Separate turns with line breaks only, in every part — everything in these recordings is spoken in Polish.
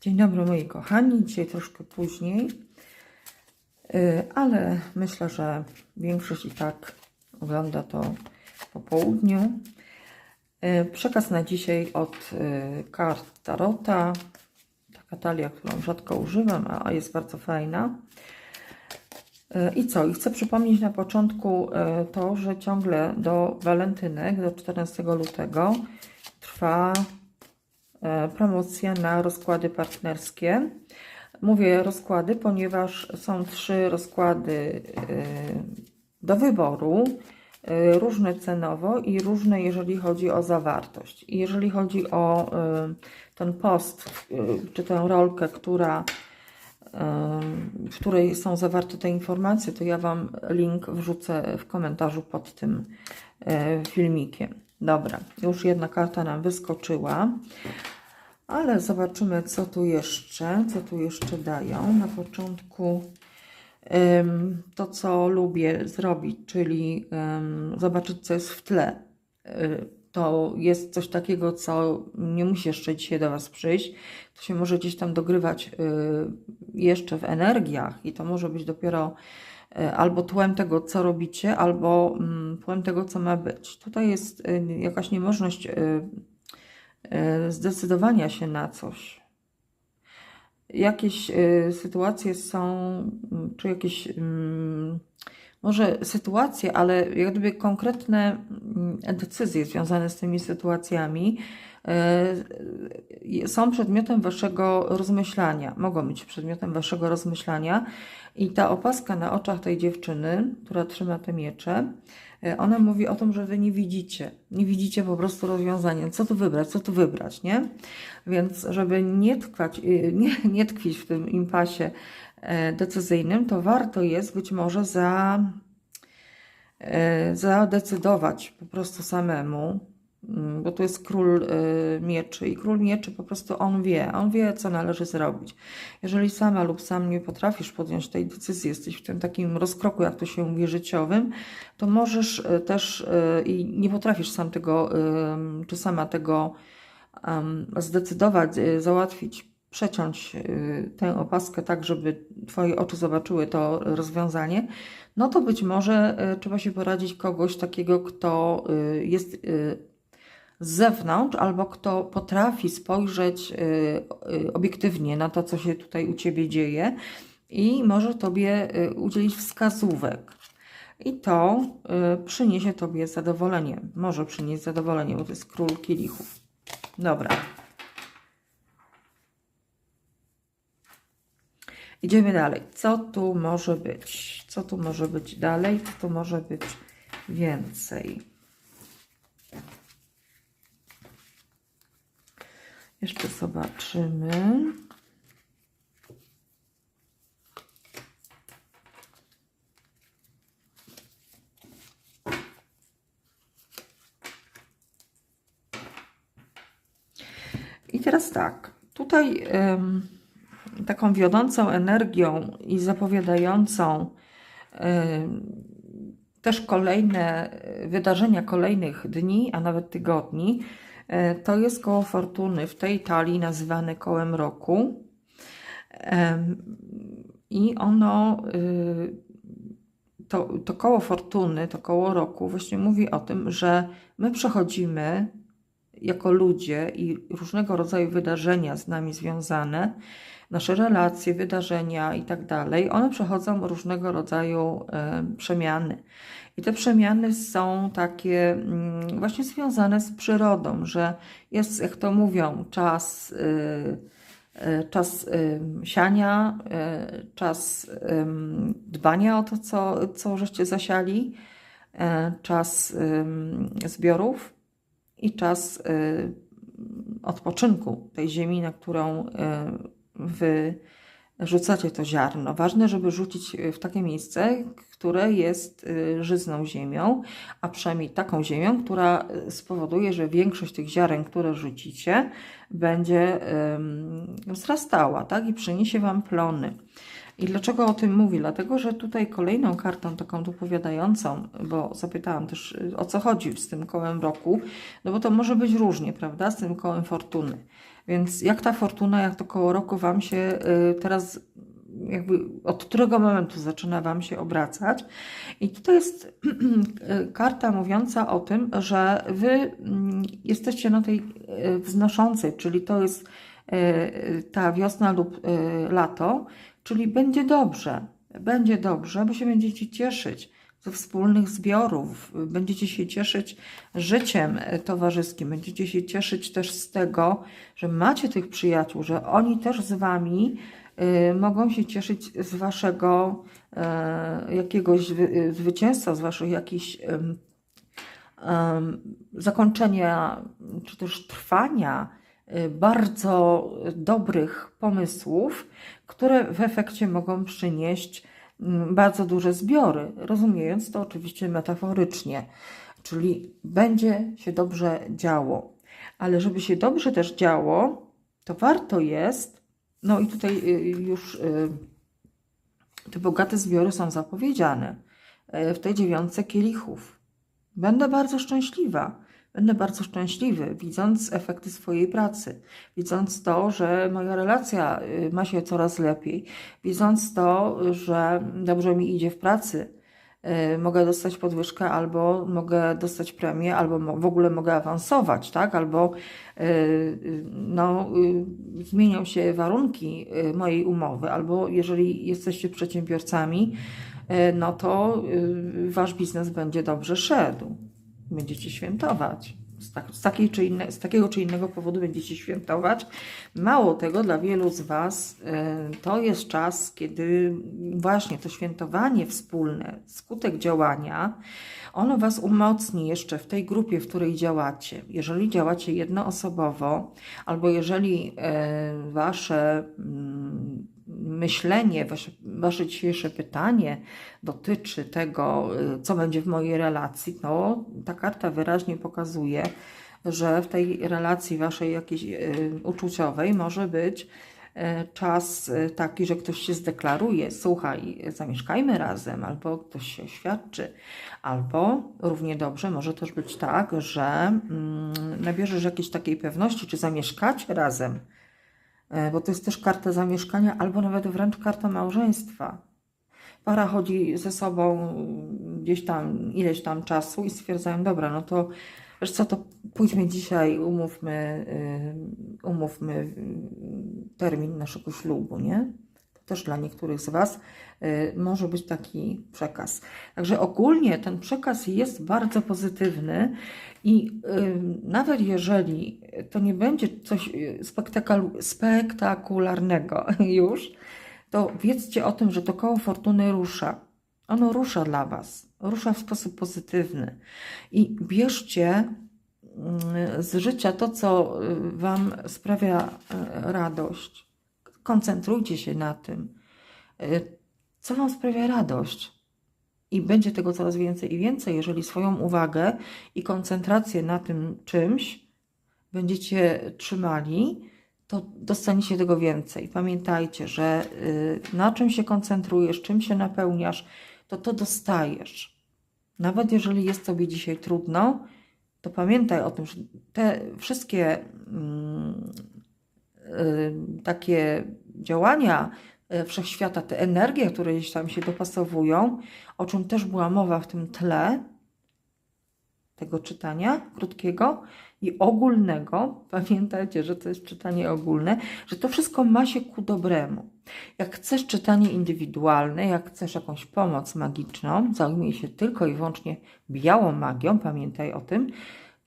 Dzień dobry moi kochani, dzisiaj troszkę później, Yy, ale myślę, że większość i tak ogląda to po południu. Yy, Przekaz na dzisiaj od yy, kart Tarota. Taka talia, którą rzadko używam, a jest bardzo fajna. I co? I chcę przypomnieć na początku to, że ciągle do walentynek, do 14 lutego trwa promocja na rozkłady partnerskie. Mówię rozkłady, ponieważ są trzy rozkłady e, do wyboru, e, różne cenowo i różne, jeżeli chodzi o zawartość. Jeżeli chodzi o e, ten post, e, czy tę rolkę, która e, w której są zawarte te informacje, to ja Wam link wrzucę w komentarzu pod tym e, filmikiem. Dobra, już jedna karta nam wyskoczyła, ale zobaczymy, co tu jeszcze, co tu jeszcze dają. Na początku em, to, co lubię zrobić, czyli em, zobaczyć, co jest w tle. Y, To jest coś takiego, co nie musi jeszcze dzisiaj do Was przyjść. To się może gdzieś tam dogrywać y, jeszcze w energiach i to może być dopiero albo tłem tego, co robicie, albo mm, tłem tego, co ma być. Tutaj jest y, jakaś niemożność y, y, zdecydowania się na coś. Jakieś y, sytuacje są, mm, czy jakieś mm, może sytuacje, ale jak gdyby konkretne decyzje związane z tymi sytuacjami są przedmiotem waszego rozmyślania, mogą być przedmiotem waszego rozmyślania. I ta opaska na oczach tej dziewczyny, która trzyma te miecze, e, ona mówi o tym, że wy nie widzicie, nie widzicie po prostu rozwiązania, co tu wybrać, co tu wybrać, nie? Więc żeby nie, tkwać, y, nie, nie tkwić w tym impasie e, decyzyjnym, to warto jest być może za, e, zadecydować po prostu samemu, bo tu jest król e, mieczy i król mieczy po prostu on wie, on wie co należy zrobić. Jeżeli sama lub sam nie potrafisz podjąć tej decyzji, jesteś w tym takim rozkroku, jak to się mówi, życiowym, to możesz e, też e, i nie potrafisz sam tego, czy sama tego zdecydować, załatwić, przeciąć tę opaskę tak, żeby Twoje oczy zobaczyły to rozwiązanie, no to być może trzeba się poradzić kogoś takiego, kto jest z zewnątrz albo kto potrafi spojrzeć e, e, obiektywnie na to, co się tutaj u Ciebie dzieje i może Tobie e, udzielić wskazówek. I to y, przyniesie Tobie zadowolenie. Może przynieść zadowolenie, bo to jest król kielichów. Dobra. Idziemy dalej. Co tu może być? Co tu może być dalej? Co tu może być więcej? Jeszcze zobaczymy. I teraz tak, tutaj em, taką wiodącą energią i zapowiadającą em, też kolejne wydarzenia kolejnych dni, a nawet tygodni, to jest koło fortuny w tej talii nazywane kołem roku. I ono, y, to, to koło fortuny, to koło roku właśnie mówi o tym, że my przechodzimy jako ludzie i różnego rodzaju wydarzenia z nami związane, nasze relacje, wydarzenia i tak dalej, one przechodzą różnego rodzaju e, przemiany. I te przemiany są takie mm, właśnie związane z przyrodą, że jest, jak to mówią, czas, y, y, czas y, siania, czas dbania o to, co, co żeście zasiali, czas zbiorów i czas odpoczynku tej ziemi, na którą wy rzucacie to ziarno. Ważne, żeby rzucić w takie miejsce, które jest y, żyzną ziemią, a przynajmniej taką ziemią, która y, spowoduje, że większość tych ziaren, które rzucicie, będzie wzrastała tak? i przyniesie Wam plony. I dlaczego o tym mówię? Dlatego, że tutaj kolejną kartą taką dopowiadającą, bo zapytałam też y, o co chodzi z tym kołem roku, no bo to może być różnie, prawda, z tym kołem fortuny. Więc jak ta fortuna, jak to koło roku Wam się y, teraz jakby od którego momentu zaczyna Wam się obracać. I tutaj jest karta mówiąca o tym, że Wy mm, jesteście na tej y, wznoszącej, czyli to jest y, ta wiosna lub y, lato, czyli będzie dobrze, będzie dobrze, bo się będziecie cieszyć ze wspólnych zbiorów, będziecie się cieszyć życiem towarzyskim, będziecie się cieszyć też z tego, że macie tych przyjaciół, że oni też z Wami y, mogą się cieszyć z Waszego y, jakiegoś zwy, zwycięstwa, z Waszych jakichś zakończenia, czy też trwania bardzo dobrych pomysłów, które w efekcie mogą przynieść mm, bardzo duże zbiory, rozumiejąc to oczywiście metaforycznie, czyli będzie się dobrze działo. Ale żeby się dobrze też działo, to warto jest, no i tutaj y, już y, te bogate zbiory są zapowiedziane w tej dziewiątce kielichów. Będę bardzo szczęśliwa. Będę bardzo szczęśliwy, widząc efekty swojej pracy, widząc to, że moja relacja y, ma się coraz lepiej, widząc to, że dobrze mi idzie w pracy. y, Mogę dostać podwyżkę, albo mogę dostać premię, albo w ogóle mogę awansować, tak? Albo y, no, zmienią się warunki mojej umowy, albo jeżeli jesteście przedsiębiorcami, no to wasz biznes będzie dobrze szedł będziecie świętować. Z, tak, z, takiej czy inne, z takiego czy innego powodu będziecie świętować. Mało tego, dla wielu z Was y, to jest czas, kiedy właśnie to świętowanie wspólne, skutek działania, ono Was umocni jeszcze w tej grupie, w której działacie. Jeżeli działacie jednoosobowo, albo jeżeli y, Wasze mm, myślenie, wasze, wasze dzisiejsze pytanie dotyczy tego, y, co będzie w mojej relacji, no ta karta wyraźnie pokazuje, że w tej relacji waszej jakiejś y, uczuciowej może być y, czas taki, że ktoś się zdeklaruje, słuchaj, zamieszkajmy razem, albo ktoś się oświadczy, albo równie dobrze może też być tak, że mm, nabierzesz jakiejś takiej pewności, czy zamieszkacie razem, bo to jest też karta zamieszkania, albo nawet wręcz karta małżeństwa. Para chodzi ze sobą gdzieś tam ileś tam czasu i stwierdzają, dobra, no to wiesz co, to pójdźmy dzisiaj, umówmy, y, umówmy y, termin naszego ślubu, nie? Też dla niektórych z Was y, może być taki przekaz. Także ogólnie ten przekaz jest bardzo pozytywny i y, nawet jeżeli to nie będzie coś y, spektakul- spektakularnego już, to wiedzcie o tym, że to koło fortuny rusza. Ono rusza dla Was, rusza w sposób pozytywny. I bierzcie mm, z życia to, co Wam sprawia radość. Koncentrujcie się na tym, y, co Wam sprawia radość. I będzie tego coraz więcej i więcej, jeżeli swoją uwagę i koncentrację na tym czymś będziecie trzymali, to dostaniecie tego więcej. Pamiętajcie, że y, na czym się koncentrujesz, czym się napełniasz, to to dostajesz. Nawet jeżeli jest Tobie dzisiaj trudno, to pamiętaj o tym, że te wszystkie mm, y, takie działania y, wszechświata, te energie, które gdzieś tam się dopasowują, o czym też była mowa w tym tle tego czytania krótkiego i ogólnego, pamiętajcie, że to jest czytanie ogólne, że to wszystko ma się ku dobremu. Jak chcesz czytanie indywidualne, jak chcesz jakąś pomoc magiczną, zajmij się tylko i wyłącznie białą magią, pamiętaj o tym,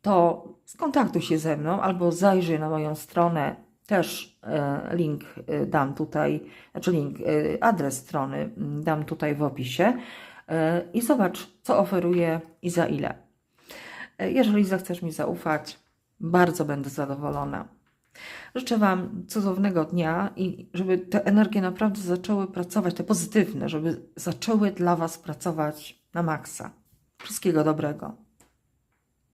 to skontaktuj się ze mną albo zajrzyj na moją stronę. Też e, link e, dam tutaj, znaczy link, e, adres strony dam tutaj w opisie i zobacz, co oferuję i za ile. Jeżeli zechcesz mi zaufać, bardzo będę zadowolona. Życzę Wam cudownego dnia i żeby te energie naprawdę zaczęły pracować, te pozytywne, żeby zaczęły dla Was pracować na maksa. Wszystkiego dobrego.